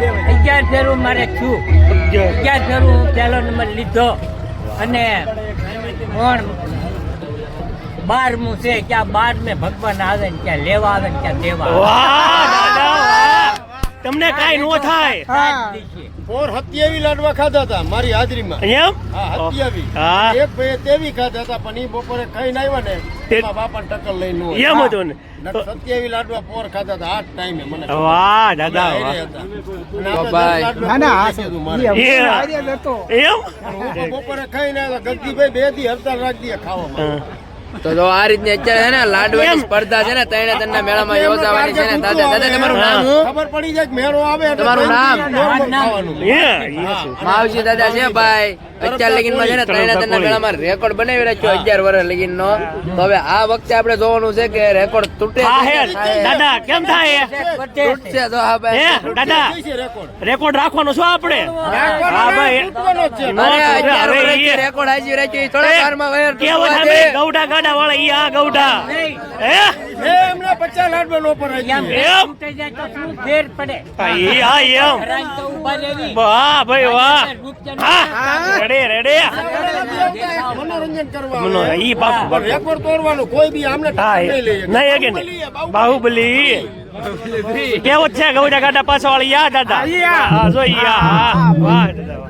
ફેરું મારે છું. અગિયાર. ફેરું હું પહેલો નંબર લીધો. અને કોણ બારમું છે? ક્યાં બાર મેં ભગવાન આવે ને ક્યાં લેવા આવે ને ક્યાં દેવા તમને કાઈ નો થાય. ફોર હત્યાવી લાડવા ખાધા હતા મારી હાજરીમાં. એમ? હા સત્યાવી હા. એક ભાઈ તેવી ખાધા હતા પણ ઈ બપોરે ખાઈને આવ્યા ને એમાં બાપા ટક્કર લઈને નો એમ હતું ને. સત્યાવી લાડવા પોર ખાધા હતા આ ટાઈમે મને વાહ દાદા ના ના એમ? બપોરે ખાઈને આવ્યા ગગજીભાઈ બે દી હડતાલ રાખી દે ખાવામાં હા. તો આ રીતની અત્યારે છે ને લાડવાની સ્પર્ધા છે ને ત્રણે ત્રણના મેળામાં યોજાવાની છે ને દાદા દાદા તમારું નામ હું. ખબર પડી જાય મેળો આવે એટલે તમારું નામ? માવજી દાદા છે ભાઈ. અત્યાર લગીનમાં છે ને ત્રણે ત્રણના મેળામાં રેકોર્ડ બનાવી રાખ્યો અગિયાર વર્ષ લગીનનો. તો હવે આ વખતે આપણે જોવાનું છે કે રેકોર્ડ તૂટે? દાદા કેમ થાય તૂટશે તો હા ભાઈ. દાદા રેકોર્ડ? રેકોર્ડ રાખવાનો છો આપણે? હા ભાઈ. નો રેકોર્ડ હાજી રાખ્યો થોડા વારમાં ગૌડા ગાડા વાળા ઈ આ ગૌડા હે? એ એમને 50 લાખ નો પર એમ? એમ? તૂટી જાય તો શું ફેર પડે? હા, ઈ આ એમ. તો. વાહ ભાઈ વાહ. રડે રેડે. મનોરંજન કરવા મનો ઈ બાપુ રેકોર્ડ તોડવાનું કોઈ બી આમને નહીં. નહીં કે નહીં. બાહુબલી કેવો છે ગૌડા ગાડા પાછળ વાળી? યા દાદા. હા જો હા વાહ દાદા